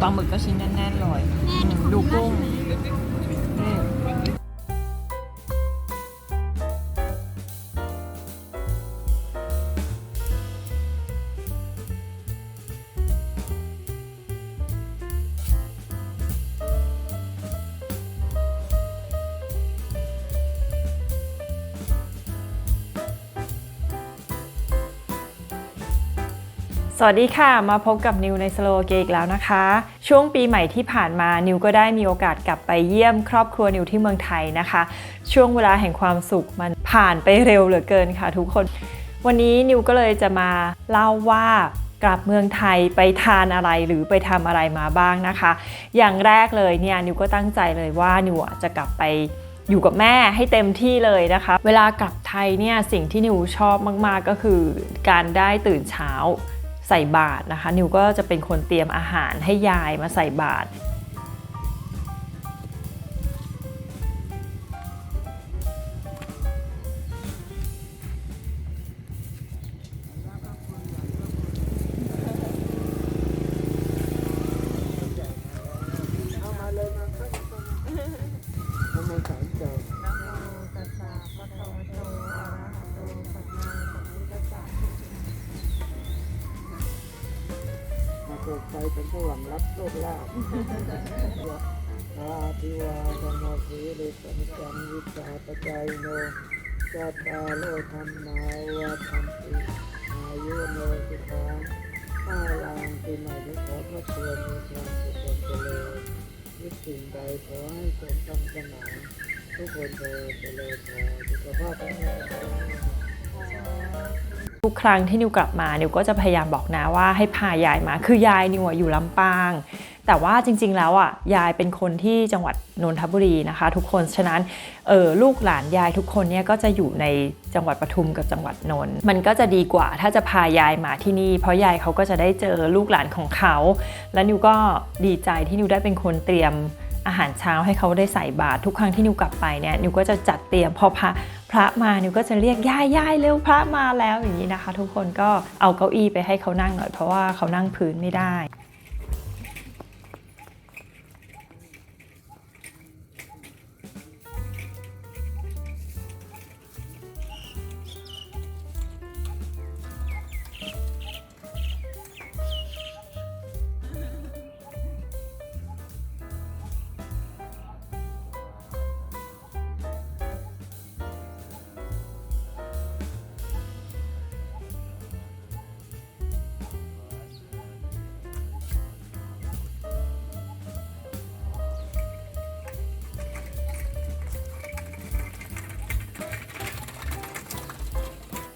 ปลาหมึกก็ชิ้นแน่นๆเลยแม่ดูกุ้ง สวัสดีค่ะ มาพบกับนิวในสโลเกอีกแล้วนะคะ ช่วงปีใหม่ที่ผ่านมานิวก็ได้มีโอกาสกลับไปเยี่ยมครอบครัวนิวที่เมืองไทยนะคะ ช่วงเวลาแห่งความสุขมันผ่านไปเร็วเหลือเกินค่ะทุกคน วันนี้นิวก็เลยจะมาเล่าว่ากลับเมืองไทยไปทานอะไรหรือไปทำอะไรมาบ้างนะคะ อย่างแรกเลยเนี่ยนิวก็ตั้งใจเลยว่านิวจะกลับไปอยู่กับแม่ให้เต็มที่เลยนะคะ เวลากลับไทยเนี่ยสิ่งที่นิวชอบมาก ๆ ก็คือ การได้ตื่นเช้า ใส่บาตรนะคะ นิวก็จะเป็นคนเตรียมอาหารให้ยายมาใส่บาตร กิดไฟเป็นผู้หวังรับโชคลาภอาทิวาธรรมสีริสมิจังวิชาปจายโนจัตตาโลธรรมาวาธรรมติอายุโนสุขังข้าลางปีใหม่นี้ขอพระเตือนมีความสุขความเจริญยึดสิ่งใดขอให้สมคำสนองทุกคนเธอเจริญพรสุขภาพแข็งแรง ทุกครั้งที่นิวกลับมานิวก็จะพยายามบอกนะว่าให้พายายมา คือยายนิวอยู่ลำปาง แต่ว่าจริง ๆ แล้วอะยายเป็นคนที่จังหวัดนนทบุรีนะคะ ทุกคนฉะนั้นเออลูกหลานยายทุกคนเนี่ยก็จะอยู่ในจังหวัดปทุมกับจังหวัดนนท์มันก็จะดีกว่าถ้าจะพายายมาที่นี่ เพราะยายเขาก็จะได้เจอลูกหลานของเขา และนิวก็ดีใจที่นิวได้เป็นคนเตรียม อาหารเช้าให้เขาได้ใส่บาตรทุกครั้งที่นิวกลับไปเนี่ยนิวก็จะจัดเตรียมพอพระพระมานิวก็จะเรียกย่ายย่ายเร็วพระมาแล้วอย่างนี้นะคะ ทุกคนก็เอาเก้าอี้ไปให้เขานั่งหน่อยเพราะว่าเขานั่งพื้นไม่ได้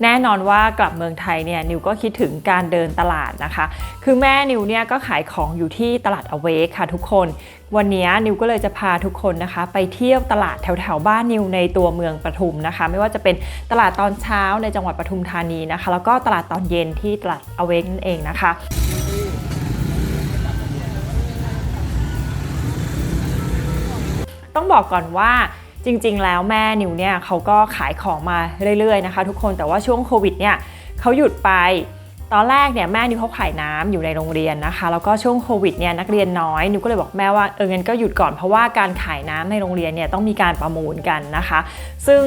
แน่นอนว่ากลับเมืองไทยเนี่ยนิวก็คิดถึงการเดินตลาดนะคะ คือแม่นิวเนี่ยก็ขายของอยู่ที่ตลาดอเวกค่ะทุกคน วันนี้นิวก็เลยจะพาทุกคนนะคะ ไปเที่ยวตลาดแถวแถวๆบ้านนิวในตัวเมืองปทุมนะคะ ไม่ว่าจะเป็นตลาดตอนเช้าในจังหวัดปทุมธานีนะคะ แล้วก็ตลาดตอนเย็นที่ตลาดอเวกนั่นเองนะคะต้องบอกก่อนว่า จริงๆ แล้วแม่นิวเนี่ยเขาก็ขายของมาเรื่อยๆนะคะ ทุกคนแต่ว่าช่วงโควิดเนี่ยเขาหยุดไป ตอนแรกเนี่ยแม่นิวเขาขายน้ำอยู่ในโรงเรียนนะคะแล้วก็ช่วงโควิดเนี่ยนักเรียนน้อยนิวก็เลยบอกแม่ว่าเออเงั้นก็หยุดก่อนเพราะว่าการขายน้ำในโรงเรียนเนี่ยต้องมีการประมูลกันนะคะ ซึ่ง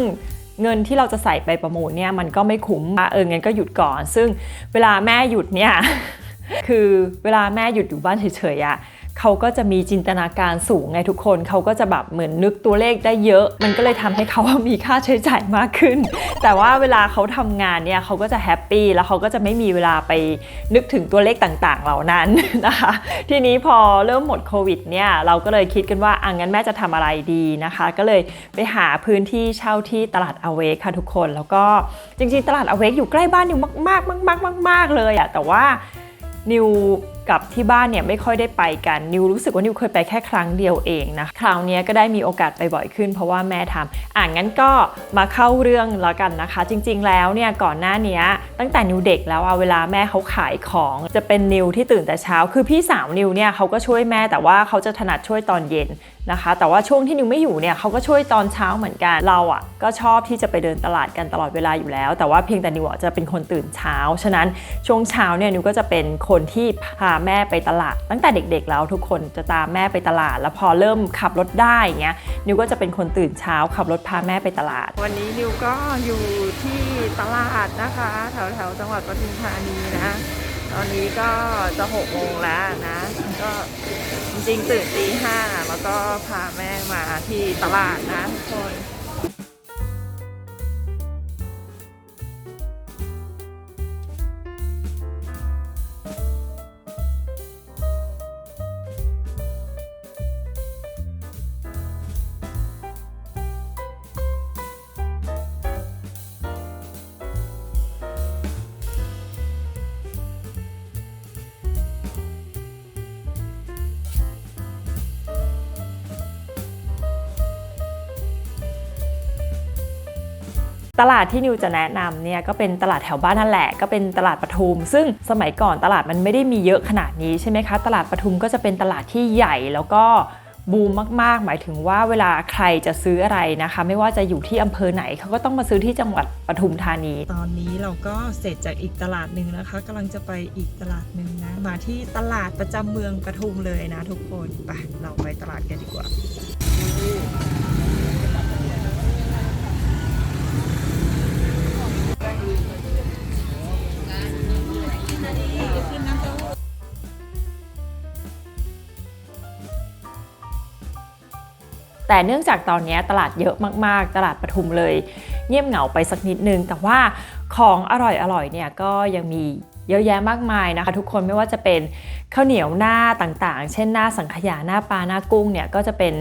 เงินที่เราจะใส่ไปประมูลเนี่ยมันก็ไม่คุ้มอะเออเงั้นก็หยุดก่อน ซึ่งเวลาแม่หยุดเนี่ยคือเวลาแม่หยุดอยู่บ้านเฉยๆอะ เขาก็จะมีจินตนาการสูงไงทุกคน เขาก็จะแบบเหมือนนึกตัวเลขได้เยอะ มันก็เลยทำให้เขามีค่าใช้จ่ายมากขึ้น แต่ว่าเวลาเขาทำงานเนี่ยเขาก็จะแฮปปี้แล้วเขาก็จะไม่มีเวลาไปนึกถึงตัวเลขต่างๆ เหล่านั้นนะคะ ทีนี้พอเริ่มหมดโควิดเนี่ยเราก็เลยคิดกันว่าอะงั้นแม่จะทำอะไรดีนะคะ ก็เลยไปหาพื้นที่เช่าที่ตลาดอเวกค่ะทุกคน แล้วก็จริงๆตลาดอเวกอยู่ใกล้บ้านนิวมากๆมากๆมากๆเลยอะแต่ว่านิว กับที่บ้านเนี่ยไม่ค่อยได้ไปกันนิวรู้สึกว่านิวเคยไปแค่ครั้งเดียวเองนะคราวนี้ก็ได้มีโอกาสไปบ่อยขึ้น เพราะว่าแม่ทำอ่างั้นก็มาเข้าเรื่องแล้วกันนะคะ จริง ๆ แล้วเนี่ยก่อนหน้านี้ตั้งแต่นิวเด็กแล้วอะเวลาแม่เขาขายของจะเป็นนิวที่ตื่นแต่เช้า คือพี่สาวนิวเนี่ยเขาก็ช่วยแม่แต่ว่าเขาจะถนัดช่วยตอนเย็นนะคะ แต่ว่าช่วงที่นิวไม่อยู่เนี่ยเขาก็ช่วยตอนเช้าเหมือนกันเราอะก็ชอบที่จะไปเดินตลาดกันตลอดเวลาอยู่แล้ว แต่ว่าเพียงแต่นิวจะเป็นคนตื่นเช้าฉะนั้นช่วงเช้าเนี่ยนิวก็จะเป็นคนที่พาาแม่ไปตลาด ตั้งแต่เด็กๆแล้วทุกคนจะตามแม่ไปตลาด แล้วพอเริ่มขับรถได้อย่างเงี้ยนิวก็จะเป็นคนตื่นเช้าขับรถพาแม่ไปตลาด วันนี้นิวก็อยู่ที่ตลาดนะคะแถวๆจังหวัดปทุมธานีนะตอนนี้ก็จะหกโมงแล้วนะ ก็จริงๆตื่นตีห้าแล้วก็พาแม่มาที่ตลาดนะทุกคน ตลาดที่นิวจะแนะนำเนี่ยก็เป็นตลาดแถวบ้านนั่นแหละ ก็เป็นตลาดปทุม ซึ่งสมัยก่อนตลาดมันไม่ได้มีเยอะขนาดนี้ใช่ไหมคะ ตลาดปทุมก็จะเป็นตลาดที่ใหญ่แล้วก็บูมมากๆ หมายถึงว่าเวลาใครจะซื้ออะไรนะคะ ไม่ว่าจะอยู่ที่อำเภอไหนเขาก็ต้องมาซื้อที่จังหวัดปทุมธานี ตอนนี้เราก็เสร็จจากอีกตลาดหนึ่งนะคะกำลังจะไปอีกตลาดหนึ่งนะ มาที่ตลาดประจำเมืองปทุมเลยนะทุกคนไปเราไปตลาดกันดีกว่า แต่เนื่องจากตอนนี้ตลาดเยอะมากๆ ตลาดปทุมเลย เงียบเหงาไปสักนิดนึง แต่ว่าของอร่อยๆเนี่ยก็ยังมีเยอะแยะมากมายนะคะ ทุกคนไม่ว่าจะเป็นข้าวเหนียวหน้าต่างๆ เช่นหน้าสังขยาหน้าปลาหน้ากุ้งเนี่ยก็จะเป็น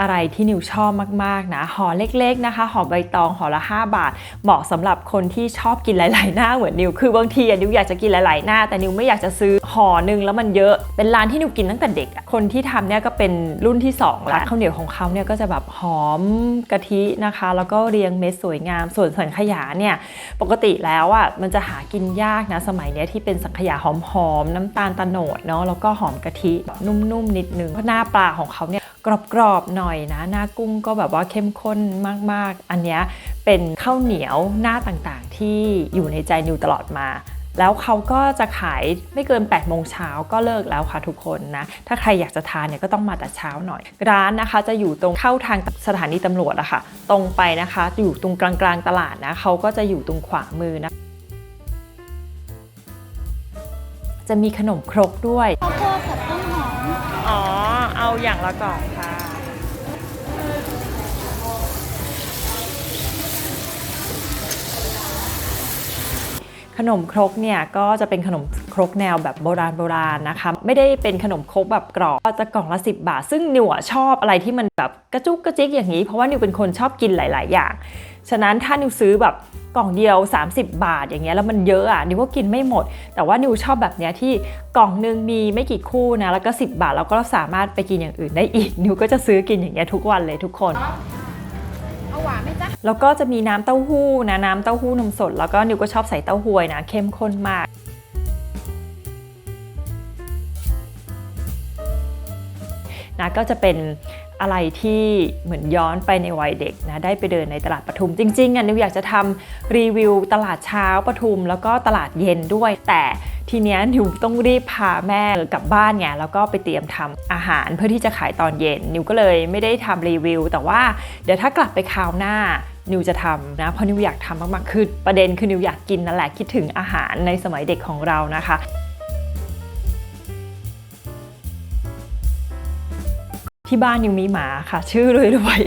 อะไรที่นิวชอบมาก ๆ นะห่อเล็ก ๆ นะคะห่อใบตองห่อละ 5 บาท เหมาะสำหรับคนที่ชอบกินหลาย ๆ หน้าเหมือนนิว คือบางทีนิวอยากจะกินหลาย ๆ หน้า แต่นิวไม่อยากจะซื้อห่อหนึ่งแล้วมันเยอะ เป็นร้านที่นิวกินตั้งแต่เด็ก คนที่ทำเนี่ยก็เป็นรุ่นที่สองแล้วข้าวเหนียวของเขาเนี่ยก็จะแบบหอมกะทินะคะ แล้วก็เรียงเม็ดสวยงาม ส่วนสังขยาเนี่ยปกติแล้วอะมันจะหากินยากนะสมัยเนี้ยที่เป็นสังขยาหอม ๆ น้ำตาลตะโนดเนาะแล้วก็หอมกะทินุ่ม ๆ นิดนึงเพราะหน้าปลาของเขาเนี่ย กรอบๆหน่อยนะ หน้ากุ้งก็แบบว่าเข้มข้นมากๆ อันนี้เป็นข้าวเหนียวหน้าต่างๆ ที่อยู่ในใจนิวตลอดมาแล้วเขาก็จะขายไม่เกิน 8 โมงเช้าก็เลิกแล้วค่ะทุกคนนะ ถ้าใครอยากจะทานเนี่ยก็ต้องมาแต่เช้าหน่อย ร้านนะคะจะอยู่ตรงเข้าทางสถานีตำรวจอะค่ะ ตรงไปนะคะ อยู่ตรงกลางๆตลาดนะเขาก็จะอยู่ตรงขวามือนะ จะมีขนมครกด้วยข้าวโพดกับต้นหอม อ๋อ เอาอย่างละก่องค่ะ ขนมครกเนี่ยก็จะเป็นขนมครกแนวแบบโบราณโบราณนะคะ ไม่ได้เป็นขนมครกแบบกรอบก็จะกล่องละ10 บาท ซึ่งนิวชอบอะไรที่มันแบบกระจุกกระจิกอย่างนี้ เพราะว่านิวเป็นคนชอบกินหลาย ๆ อย่าง ฉะนั้นถ้านิวซื้อแบบกล่องเดียว 30 บาทอย่างเงี้ยแล้วมันเยอะอะนิวก็กินไม่หมด แต่ว่านิวชอบแบบเนี้ยที่กล่องหนึงมีไม่กี่คู่นะแล้วก็ 10 บาทแล้วก็สามารถไปกินอย่างอื่นได้อีก นิวก็จะซื้อกินอย่างเงี้ยทุกวันเลยทุกคน เอาหวานไหมจ๊ะ แล้วก็จะมีน้ำเต้าหู้นะน้ำเต้าหู้นมสด แล้วก็นิวก็ชอบใส่เต้าหวยนะเข้มข้นมาก นะก็จะเป็นอะไรที่เหมือนย้อนไปในวัยเด็กนะได้ไปเดินในตลาดปทุมจริงๆอะนิวอยากจะทำรีวิวตลาดเช้าปทุม แล้วก็ตลาดเย็นด้วยแต่ ทีเนี้ยนิวต้องรีบพาแม่กลับบ้านไงแล้วก็ไปเตรียมทำอาหารเพื่อที่จะขายตอนเย็น นิวก็เลยไม่ได้ทำรีวิว แต่ว่าเดี๋ยวถ้ากลับไปคราวหน้านิวจะทำนะเพราะนิวอยากทำมากๆคือประเด็นคือนิวอยากกินนั่นแหละคิดถึงอาหารในสมัยเด็กของเรานะคะที่บ้านนิวมีหมาค่ะ ชื่อรวยรวย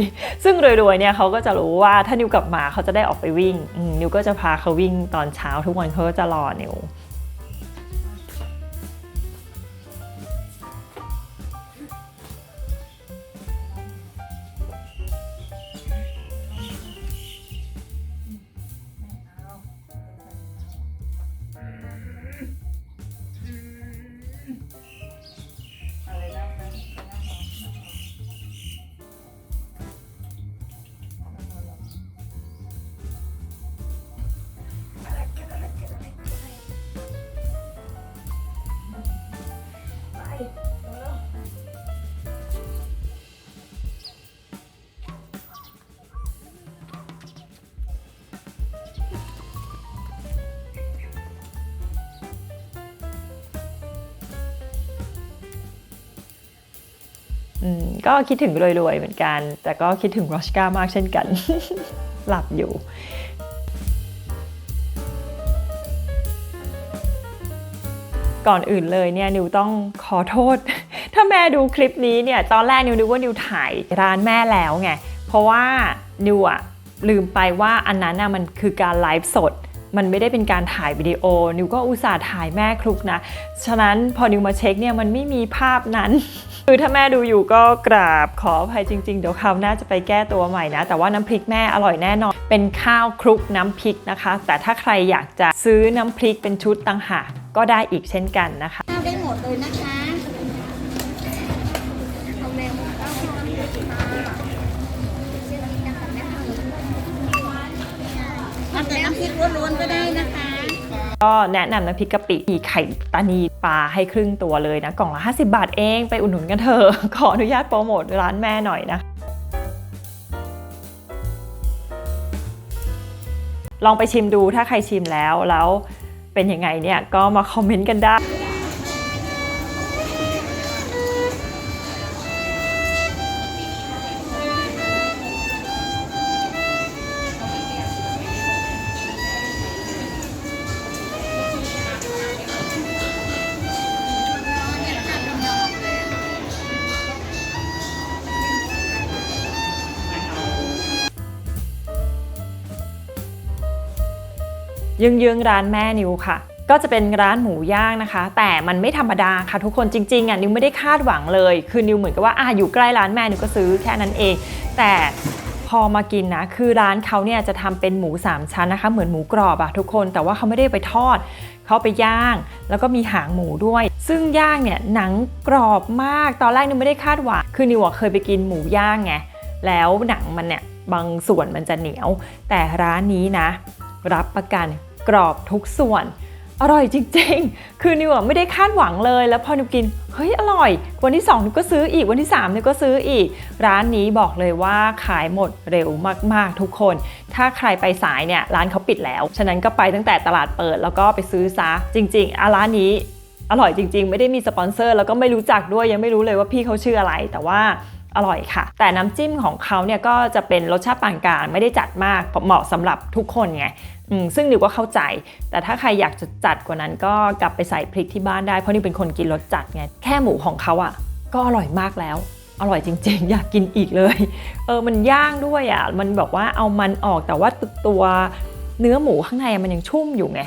ซึ่งรวยรวยเนี่ยเขาก็จะรู้ว่าถ้านิวกลับมาเขาจะได้ออกไปวิ่งนิวก็จะพาเขาวิ่งตอนเช้าทุกวันเขาก็จะรอนิว ก็คิดถึงรวยๆเหมือนกัน แต่ก็คิดถึงรอชก้ามากเช่นกัน หลับอยู่ก่อนอื่นเลยเนี่ยนิวต้องขอโทษ ถ้าแม่ดูคลิปนี้เนี่ยตอนแรกนิวนึกว่านิวถ่ายร้านแม่แล้วไงเพราะว่านิวอะลืมไปว่าอันนั้นน่ะมันคือการไลฟ์สด มันไม่ได้เป็นการถ่ายวิดีโอ นิวก็อุตส่าห์ถ่ายแม่คลุกนะ ฉะนั้นพอนิวมาเช็คเนี่ยมันไม่มีภาพนั้น คือถ้าแม่ดูอยู่ก็กราบขออภัยจริง ๆ เดี๋ยวคราวหน้าจะไปแก้ตัวใหม่นะ แต่ว่าน้ำพริกแม่อร่อยแน่นอน เป็นข้าวคลุกน้ำพริกนะคะ แต่ถ้าใครอยากจะซื้อน้ำพริกเป็นชุดต่างหากก็ได้อีกเช่นกันนะคะข้าวได้หมดเลยนะคะเอาแมวมาข้าห้องนี้เลยค่ะเชื่อนี้นะคะแม่เอาแต่น้ำพริกล้วนๆก็ได้นะคะ ก็แนะนำน้ำพริกกะปิมีไข่ตานีปลาให้ครึ่งตัวเลยนะกล่องละ 50 บาทเองไปอุดหนุนกันเถอะขออนุญาตโปรโมทร้านแม่หน่อยนะลองไปชิมดูถ้าใครชิมแล้วแล้วเป็นยังไงเนี่ยก็มาคอมเมนต์กันได้ ยึงยึงร้านแม่นิวค่ะ ก็จะเป็นร้านหมูย่างนะคะ แต่มันไม่ธรรมดาค่ะทุกคนจริงๆอะนิวไม่ได้คาดหวังเลย คือนิวเหมือนกับว่าอะอยู่ใกล้ร้านแม่นิวก็ซื้อแค่นั้นเอง แต่พอมากินนะคือร้านเขาเนี่ยจะทำเป็นหมู 3 ชั้นนะคะ เหมือนหมูกรอบอะทุกคนแต่ว่าเขาไม่ได้ไปทอดเขาไปย่าง แล้วก็มีหางหมูด้วย ซึ่งย่างเนี่ยหนังกรอบมากตอนแรกนิวไม่ได้คาดหวังคือนิวเคยไปกินหมูย่างไงแล้วหนังมันเนี่ยบางส่วนมันจะเหนียว แต่ร้านนี้นะ รับประกัน กรอบทุกส่วน อร่อยจริงๆ คือนิวไม่ได้คาดหวังเลย แล้วพอนิวกิน เฮ้ยอร่อย วันที่2นิวก็ซื้ออีก วันที่3นิวก็ซื้ออีก ร้านนี้บอกเลยว่าขายหมดเร็วมากๆทุกคน ถ้าใครไปสายเนี่ยร้านเขาปิดแล้ว ฉะนั้นก็ไปตั้งแต่ตลาดเปิดแล้วก็ไปซื้อซะ จริงๆอะร้านนี้อร่อยจริงๆ ไม่ได้มีสปอนเซอร์ แล้วก็ไม่รู้จักด้วยยังไม่รู้เลยว่าพี่เขาชื่ออะไร แต่ว่าอร่อยค่ะ แต่น้ำจิ้มของเขาเนี่ยก็จะเป็นรสชาติปานกลางไม่ได้จัดมากเหมาะสำหรับทุกคนไง ซึ่งนิวก็เข้าใจ แต่ถ้าใครอยากจะจัดกว่านั้นก็กลับไปใส่พริกที่บ้านได้ เพราะนิวเป็นคนกินรสจัดไง แค่หมูของเขาอะ ก็อร่อยมากแล้ว อร่อยจริง ๆ อยากกินอีกเลย เออ มันย่างด้วยอะ มันแบบว่าเอามันออกแต่ว่าตัวเนื้อหมูข้างในมันยังชุ่มอยู่ไง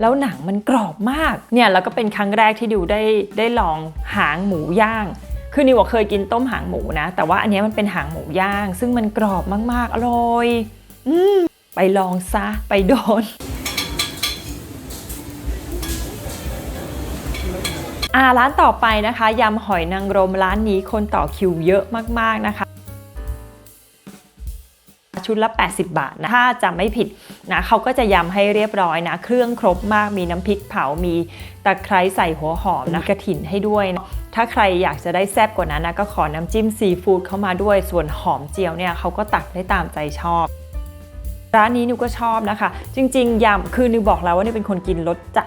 แล้วหนังมันกรอบมาก เนี่ยแล้วก็เป็นครั้งแรกที่ดิวได้ได้ลองหางหมูย่างคือนิวเคยกินต้มหางหมูนะ แต่ว่าอันนี้มันเป็นหางหมูย่าง ซึ่งมันกรอบมากๆ อร่อย อืม ไปลองซะ ไปโดน อ่าร้านต่อไปนะคะยำหอยนางรมร้านนี้คนต่อคิวเยอะมาก ๆ นะคะชุดละ 80 บาทนะถ้าจำไม่ผิดนะเขาก็จะยำให้เรียบร้อยนะ เครื่องครบมากมีน้ำพริกเผา มีตะไคร้ใส่หัวหอมนะกระถินให้ด้วยนะถ้าใครอยากจะได้แซ่บกว่านั้นนะก็ขอน้ำจิ้มซีฟู้ดเข้ามาด้วย ส่วนหอมเจียวเนี่ยเขาก็ตักได้ตามใจชอบ ร้านนี้นิวก็ชอบนะคะ จริง ๆยำคือนิวบอกแล้วว่านิวเป็นคนกินรสจัด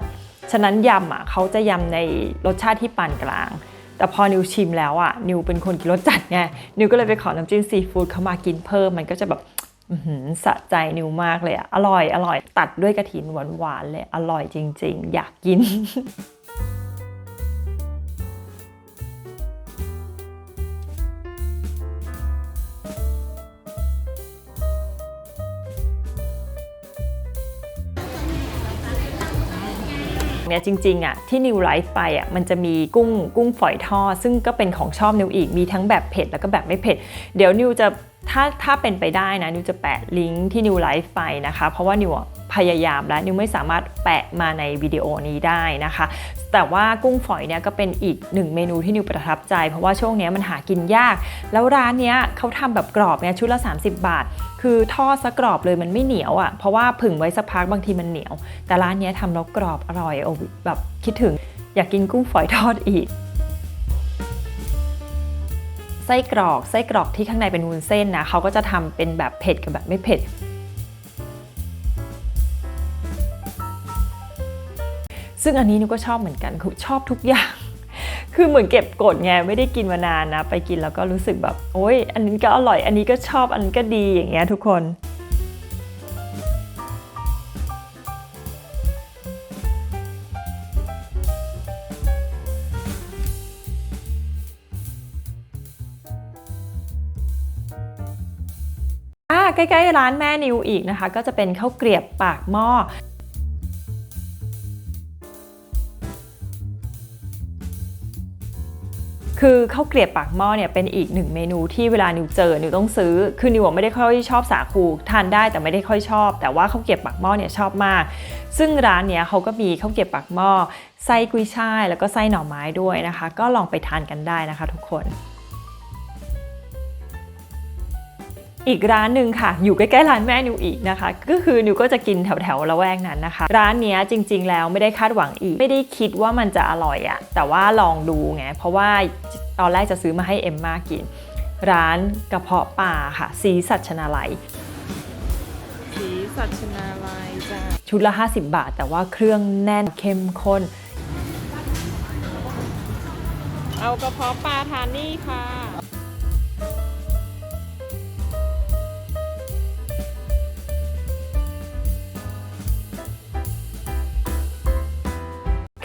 ฉะนั้นยำอะเขาจะยำในรสชาติที่ปานกลาง แต่พอนิวชิมแล้วอะนิวเป็นคนกินรสจัดไงนิวก็เลยไปขอน้ำจิ้มซีฟู้ดเขามากินเพิ่มมันก็จะแบบสะใจนิวมากเลยอะอร่อยอร่อย ตัดด้วยกระถินหวานๆเลยอร่อยจริง ๆ อยากกิน เนี่ยจริงๆอะที่นิวไลฟ์ไปอะมันจะมีกุ้งกุ้งฝอยทอดซึ่งก็เป็นของชอบนิวอีกมีทั้งแบบเผ็ดแล้วก็แบบไม่เผ็ด เดี๋ยวนิวจะถ้าถ้าเป็นไปได้นะนิวจะแปะลิงก์ที่นิวไลฟ์ไปนะคะ เพราะว่านิว พยายามแล้วนิวไม่สามารถแปะมาในวิดีโอนี้ได้นะคะ แต่ว่ากุ้งฝอยเนี่ยก็เป็นอีกหนึ่งเมนูที่นิวประทับใจ เพราะว่าช่วงนี้มันหากินยาก แล้วร้านเนี้ยเขาทำแบบกรอบเนี่ยชุดละ 30 บาท คือทอดซะกรอบเลยมันไม่เหนียวอะ่ะเพราะว่าผึ่งไว้สักพักบางทีมันเหนียว แต่ร้านเนี้ยทำแล้วกรอบอร่อยโอ้แบบคิดถึงอยากกินกุ้งฝอยทอดอีกไส้กรอกไส้กรอกที่ข้างในเป็นวุ้นเส้นนะเขาก็จะทำเป็นแบบเผ็ดกับแบบไม่เผ็ด ซึ่งอันนี้นิวก็ชอบเหมือนกันคือชอบทุกอย่าง คือเหมือนเก็บกดไงไม่ได้กินมานานนะ ไปกินแล้วก็รู้สึกแบบโอ๊ยอันนี้ก็อร่อย อันนี้ก็ชอบอันนี้ก็ดีอย่างเงี้ยทุกคนอ่าใกล้ๆร้านแม่นิวอีกนะคะ ก็จะเป็นข้าวเกรียบปากหม้อ คือข้าวเกลียบปากหม้อเนี่ยเป็นอีกหนึ่งเมนูที่เวลานิวเจอนิวต้องซื้อ คือนิวไม่ได้ค่อยชอบสาคูทานได้แต่ไม่ได้ค่อยชอบ แต่ว่าข้าวเกลียบปากหม้อเนี่ยชอบมาก ซึ่งร้านเนี้ยเขาก็มีข้าวเกลียบปากหม้อไส้กุยช่ายแล้วก็ไส้หน่อไม้ด้วยนะคะ ก็ลองไปทานกันได้นะคะ ทุกคน อีกร้านหนึ่งค่ะ อยู่ใกล้ๆร้านแม่นิวอีกนะคะ ก็คือนิวก็จะกินแถวๆละแวกนั้นนะคะ ร้านเนี้ยจริง ๆ แล้วไม่ได้คาดหวังอีก ไม่ได้คิดว่ามันจะอร่อยอะแต่ว่าลองดูไง เพราะว่าตอนแรกจะซื้อมาให้เอ็มมากิน ร้านกระเพาะปลาค่ะ สีสัชนาลัยสีสัชนาลัยจ้าชุดละ 50 บาท แต่ว่าเครื่องแน่นเข้มข้น เอากระเพาะปลาทานนี่ค่ะ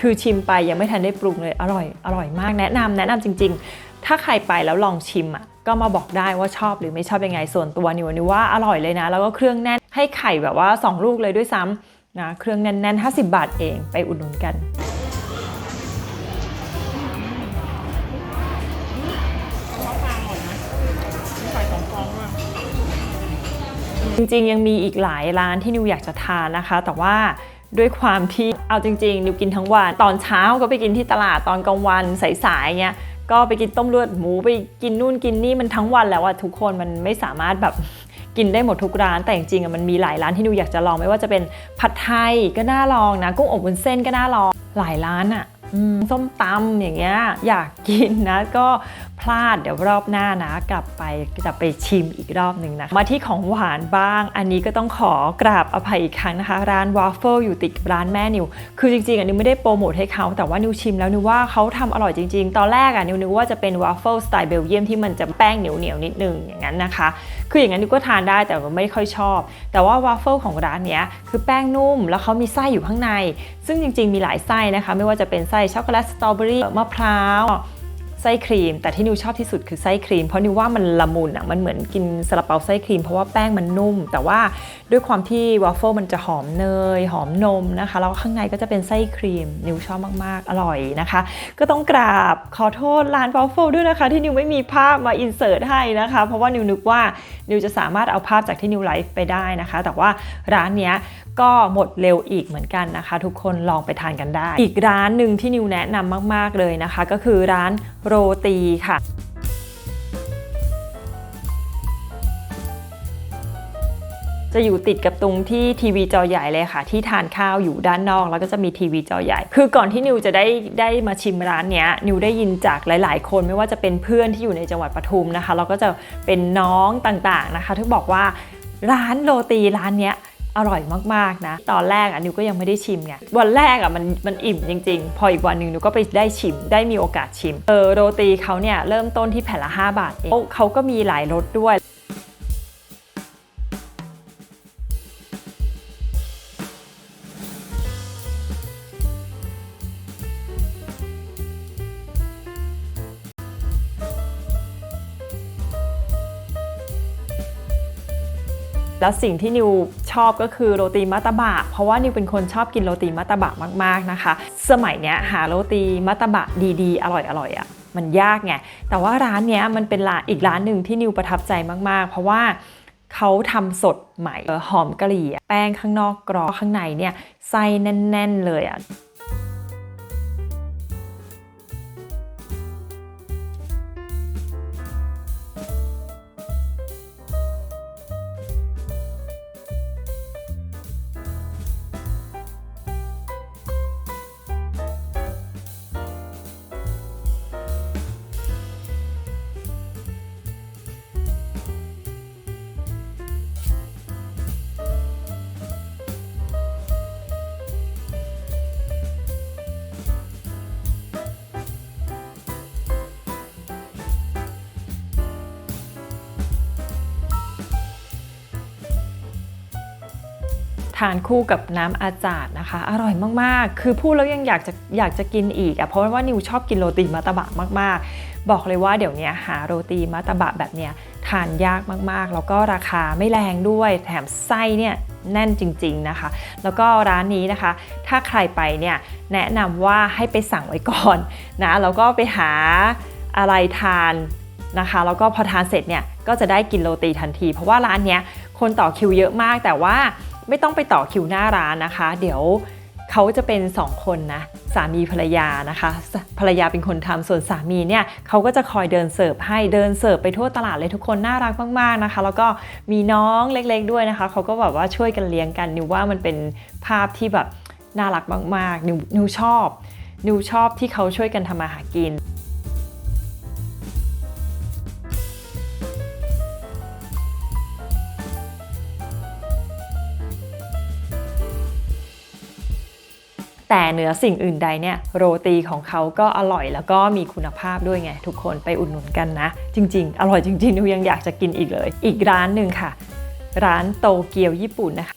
คือชิมไปยังไม่ทันได้ปรุงเลย อร่อย อร่อยมาก แนะนำแนะนำจริง ๆ ถ้าใครไปแล้วลองชิมอะ ก็มาบอกได้ว่าชอบหรือไม่ชอบยังไง ส่วนตัวนิวนิวว่าอร่อยเลยนะ แล้วก็เครื่องแน่น ให้ไข่แบบว่า 2 ลูกเลยด้วยซ้ำนะ เครื่องแน่นๆ50 บาทเอง ไปอุดหนุนกันจริงๆ ยังมีอีกหลายร้านที่นิวอยากจะทานนะคะ แต่ว่า ด้วยความที่เอาจริงๆนิวกินทั้งวันตอนเช้าก็ไปกินที่ตลาดตอนกลางวันสายๆเงี้ยก็ไปกินต้มเลือดหมูไปกินนู่นกินนี่มันทั้งวันแล้วอะทุกคนมันไม่สามารถแบบกินได้หมดทุกร้านแต่จริงๆอะมันมีหลายร้านที่นิวอยากจะลองไม่ว่าจะเป็นผัดไทยก็น่าลองนะกุ้งอบวุ้นเส้นก็น่าลองหลายร้านอะอส้มตำอย่างเงี้ยอยากกินนะก็พลาดเดี๋ยวรอบหน้านะ กลับไปจะไปชิมอีกรอบหนึ่งนะมาที่ของหวานบ้าง อันนี้ก็ต้องขอกราบอภัยอีกครั้งนะคะ ร้านวาฟเฟิลอยู่ติดร้านแม่นิว คือจริงๆอันนี้ไม่ได้โปรโมทให้เขา แต่ว่านิวชิมแล้วนิวว่าเขาทำอร่อยจริงๆ ตอนแรกอะนิวนึกว่าจะเป็นวาฟเฟิลสไตล์เบลเยียมที่มันจะแป้งเหนียวๆนิดนึงอย่างนั้นนะคะ คืออย่างนั้นนิวก็ทานได้แต่ไม่ค่อยชอบ แต่ว่าวาฟเฟิลของร้านเนี้ยคือแป้งนุ่มแล้วเขามีไส้อยู่ข้างใน ซึ่งจริง ๆมีหลายไส้นะคะ ไม่ว่าจะเป็นไส้ช็อกโกแลตสตรอเบอรี่มะพร้าว ไส้ครีม แต่ที่นิวชอบที่สุดคือไส้ครีม เพราะนิวว่ามันละมุนอะมันเหมือนกินซาลาเปาไส้ครีม เพราะว่าแป้งมันนุ่ม แต่ว่าด้วยความที่วาฟเฟิลมันจะหอมเนย หอมนมนะคะแล้วข้างในก็จะเป็นไส้ครีม นิวชอบมากๆ อร่อยนะคะ ก็ต้องกราบขอโทษร้านวาฟเฟิลด้วยนะคะ ที่นิวไม่มีภาพมาอินเสิร์ตให้นะคะ เพราะว่านิวนึกว่า นิวจะสามารถเอาภาพจากที่นิวไลฟ์ไปได้นะคะ แต่ว่าร้านเนี้ยก็หมดเร็วอีกเหมือนกันนะคะ ทุกคนลองไปทานกันได้ อีกร้านหนึ่งที่นิวแนะนำมาก ๆ เลยนะคะ ก็คือร้านโรตีค่ะ จะอยู่ติดกับตรงที่ทีวีจอใหญ่เลยค่ะ ที่ทานข้าวอยู่ด้านนอก แล้วก็จะมีทีวีจอใหญ่ คือก่อนที่นิวจะได้ได้มาชิมร้านเนี้ยนิวได้ยินจากหลาย ๆ คนไม่ว่าจะเป็นเพื่อนที่อยู่ในจังหวัดปทุมนะคะแล้วก็จะเป็นน้องต่างๆนะคะที่บอกว่าร้านโรตีร้านเนี้ยอร่อยมากๆนะ ตอนแรกอะนิวก็ยังไม่ได้ชิมไงวันแรกอะมันมันอิ่มจริง ๆ พออีกวันหนึ่งนิวก็ไปได้ชิมได้มีโอกาสชิมเออโรตีเขาเนี่ยเริ่มต้นที่แผ่นละ 5 บาทเองเขาก็มีหลายรสด้วย แล้วสิ่งที่นิวชอบก็คือโรตีมัตตบะ เพราะว่านิวเป็นคนชอบกินโรตีมัตตบะมากๆนะคะ สมัยเนี้ยหาโรตีมัตตบะดีๆ อร่อยๆอะ่ะมันยากไง แต่ว่าร้านเนี้ยมันเป็นร้านอีกร้านหนึ่งที่นิวประทับใจมากๆ เพราะว่าเขาทำสดใหม่หอมกะหรี่ แป้งข้างนอกกรอบข้างในเนี่ยไส้แน่น ๆ เลยอะ ทานคู่กับน้ำอาจาดนะคะ อร่อยมากๆ คือพูดแล้วยังอยากจะอยากจะกินอีกอะเพราะว่านิวชอบกินโรตีมัตตบะมากๆ บอกเลยว่าเดี๋ยวนี้หาโรตีมัตตบะแบบเนี้ยทานยากมากๆ แล้วก็ราคาไม่แรงด้วยแถมไส้เนี่ยแน่นจริงๆนะคะ แล้วก็ร้านนี้นะคะ ถ้าใครไปเนี่ยแนะนำว่าให้ไปสั่งไว้ก่อนนะแล้วก็ไปหาอะไรทานนะคะแล้วก็พอทานเสร็จเนี่ยก็จะได้กินโรตีทันที เพราะว่าร้านเนี้ยคนต่อคิวเยอะมากแต่ว่า ไม่ต้องไปต่อคิวหน้าร้านนะคะ เดี๋ยวเขาจะเป็น 2 คนนะสามีภรรยานะคะ ภรรยาเป็นคนทำส่วนสามีเนี่ยเขาก็จะคอยเดินเสิร์ฟให้เดินเสิร์ฟไปทั่วตลาดเลยทุกคนน่ารักมากๆนะคะ แล้วก็มีน้องเล็กๆด้วยนะคะเขาก็แบบว่าช่วยกันเลี้ยงกันนิวว่ามันเป็นภาพที่แบบน่ารักมากๆนิวนิวชอบนิวชอบที่เขาช่วยกันทำมาหากิน แต่เหนือสิ่งอื่นใดเนี่ยโรตีของเขาก็อร่อยแล้วก็มีคุณภาพด้วยไง ทุกคนไปอุดหนุนกันนะ จริง ๆ อร่อยจริงๆนิวยังอยากจะกินอีกเลย อีกร้านหนึ่งค่ะ ร้านโตเกียวญี่ปุ่นนะคะ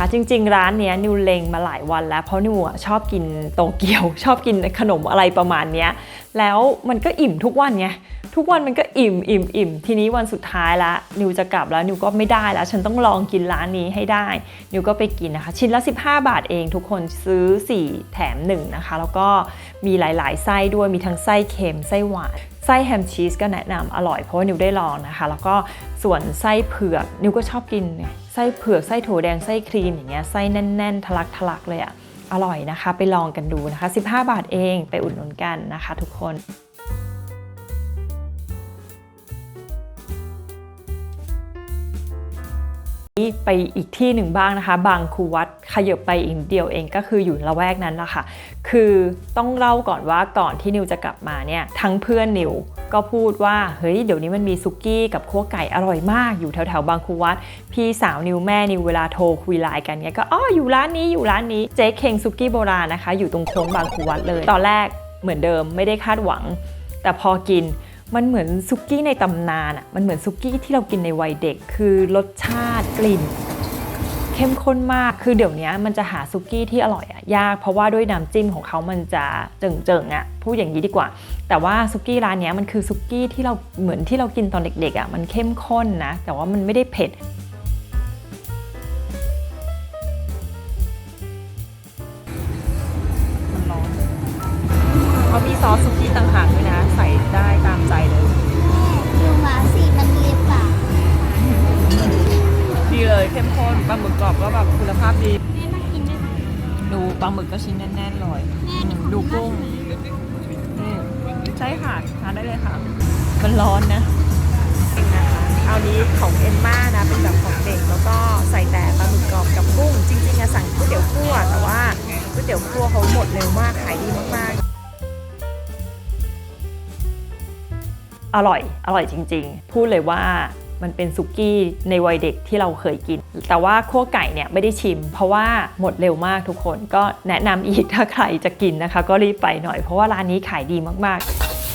อะจริง ๆ ร้านเนี้ยนิวเลงมาหลายวันแล้วเพราะนิวชอบกินโตเกียว ชอบกินขนมอะไรประมาณเนี้ยแล้วมันก็อิ่มทุกวันไงทุกวันมันก็อิ่มอิ่มอิ่มทีนี้วันสุดท้ายละนิวจะกลับแล้วนิวก็ไม่ได้แล้ว ฉันต้องลองกินร้านนี้ให้ได้ นิวก็ไปกินนะคะ ชิ้นละ 15 บาทเองทุกคนซื้อ 4 แถม 1 นะคะ แล้วก็มีหลาย ๆ ไส้ด้วยมีทั้งไส้เค็มไส้หวาน ไส้แฮมชีสก็แนะนำอร่อยเพราะว่านิวได้ลองนะคะ แล้วก็ส่วนไส้เผือกนิวก็ชอบกินไส้เผือกไส้ถั่วแดงไส้ครีมอย่างเงี้ยไส้แน่นๆทะลักทะลักเลยอะอร่อยนะคะ ไปลองกันดูนะคะ 15 บาทเองไปอุดหนุนกันนะคะ ทุกคน ไปอีกที่หนึ่งบ้างนะคะ บางคูวัดขยับไปอีกเดียวเองก็คืออยู่ละแวกนั้นละค่ะ คือต้องเล่าก่อนว่าก่อนที่นิวจะกลับมาเนี่ยทั้งเพื่อนนิวก็พูดว่าเฮ้ยเดี๋ยวนี้มันมีซุกี้กับคั่วไก่อร่อยมากอยู่แถวแถวๆบางคูวัด พี่สาวนิวแม่นิวเวลาโทรคุยไลน์กันเนี่ยก็อ๋ออยู่ร้านนี้อยู่ร้านนี้เจ๊เคงซุกี้โบราณนะคะ อยู่ตรงโค้งบางคูวัดเลย ตอนแรกเหมือนเดิมไม่ได้คาดหวัง แต่พอกิน มันเหมือนซุกี้ในตำนานอะ มันเหมือนซุกี้ที่เรากินในวัยเด็ก คือรสชาติกลิ่น เข้มข้นมาก คือเดี๋ยวนี้มันจะหาซุกี้ที่อร่อยอะยาก เพราะว่าด้วยน้ำจิ้มของเขามันจะเจิงๆอะพูดอย่างนี้ดีกว่า แต่ว่าซุกี้ร้านนี้มันคือซุกี้ที่เราเหมือนที่เรากินตอนเด็กๆอะมันเข้มข้นนะ แต่ว่ามันไม่ได้เผ็ดมันร้อนเขามีซอสซุกี้ต่างหากด้วยนะ ใส่ได้ตามใจเลย ดูมาสิมันเรียบปากดีเลยเข้มข้นปลาหมึกกรอบก็แบบคุณภาพดี แม่มากินด้วยนะดูปลาหมึกก็ชิ้นแน่นๆเลยแม่ดูกุ้งนี่ใช่ค่ะทานได้เลยค่ะ มันร้อนนะนะคะเอานี้ของเอ็มม่านะเป็นแบบของเด็กแล้วก็ใส่แต่ปลาหมึกกรอบกับกุ้ง จริงๆอะสั่งก๋วยเตี๋ยวคั่วแต่ว่าก๋วยเตี๋ยวคั่วเขาหมดเร็วมากขายดีมากๆ อร่อย อร่อยจริง ๆ พูดเลยว่ามันเป็นซุกี้ในวัยเด็กที่เราเคยกิน แต่ว่าคั่วไก่เนี่ยไม่ได้ชิม เพราะว่าหมดเร็วมากทุกคน ก็แนะนำอีกถ้าใครจะกินนะคะ ก็รีบไปหน่อย เพราะว่าร้านนี้ขายดีมากๆ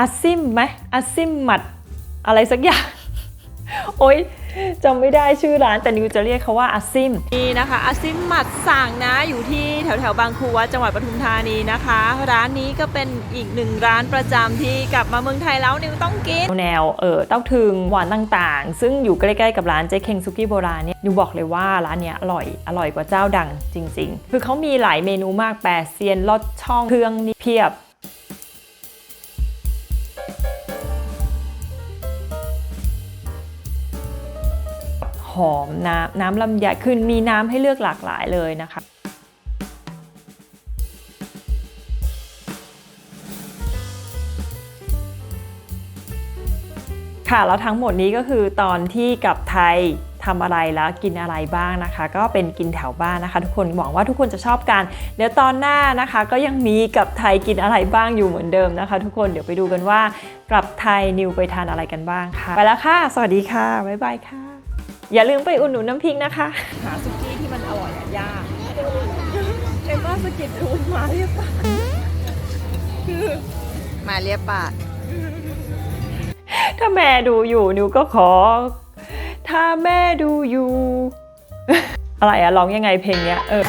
อาซิมไหมอาซิมหมัดอะไรสักอย่าง โอ๊ยจำไม่ได้ชื่อร้านแต่นิวจะเรียกเขาว่าอาซิมนี่นะคะอาซิมหมัดสั่งนะอยู่ที่แถวแถวๆบางครูวัดจังหวัดปทุมธานีนะคะ ร้านนี้ก็เป็นอีกหนึ่งร้านประจำที่กลับมาเมืองไทยแล้วนิวต้องกิน แนวเออเต้าถึงหวานต่างๆ ซึ่งอยู่ใกล้ๆกับร้านเจ๊เคงซุกี้โบราณเนี่ยนิวบอกเลยว่าร้านเนี้ยอร่อยอร่อยกว่าเจ้าดังจริง ๆ คือเขามีหลายเมนูมากแปดเซียนลอดช่องเครื่องนี่เพียบ อมน้ำน้ำลำไยคือมีน้ำให้เลือกหลากหลายเลยนะคะค่ะแล้วทั้งหมดนี้ก็คือตอนที่กลับไทยทำอะไรแล้วกินอะไรบ้างนะคะ ก็เป็นกินแถวบ้านนะคะ ทุกคนหวังว่าทุกคนจะชอบกันเดี๋ยวตอนหน้านะคะ ก็ยังมีกับไทยกินอะไรบ้างอยู่เหมือนเดิมนะคะ ทุกคนเดี๋ยวไปดูกันว่ากลับไทยนิวไปทานอะไรกันบ้างค่ะ ไปแล้วค่ะ สวัสดีค่ะบ๊ายบายค่ะ อย่าลืมไปอุดหนุนน้ำพริกนะคะ หาซุกี้ที่มันอร่อยอะยากเอ็มว่าสกิดรูนมาเรียบมาเรียบปากถ้าแม่ดูอยู่นิวก็ขอ ถ้าแม่ดูอยู่ อะไรอะร้องยังไงเพลงเนี้ยเออ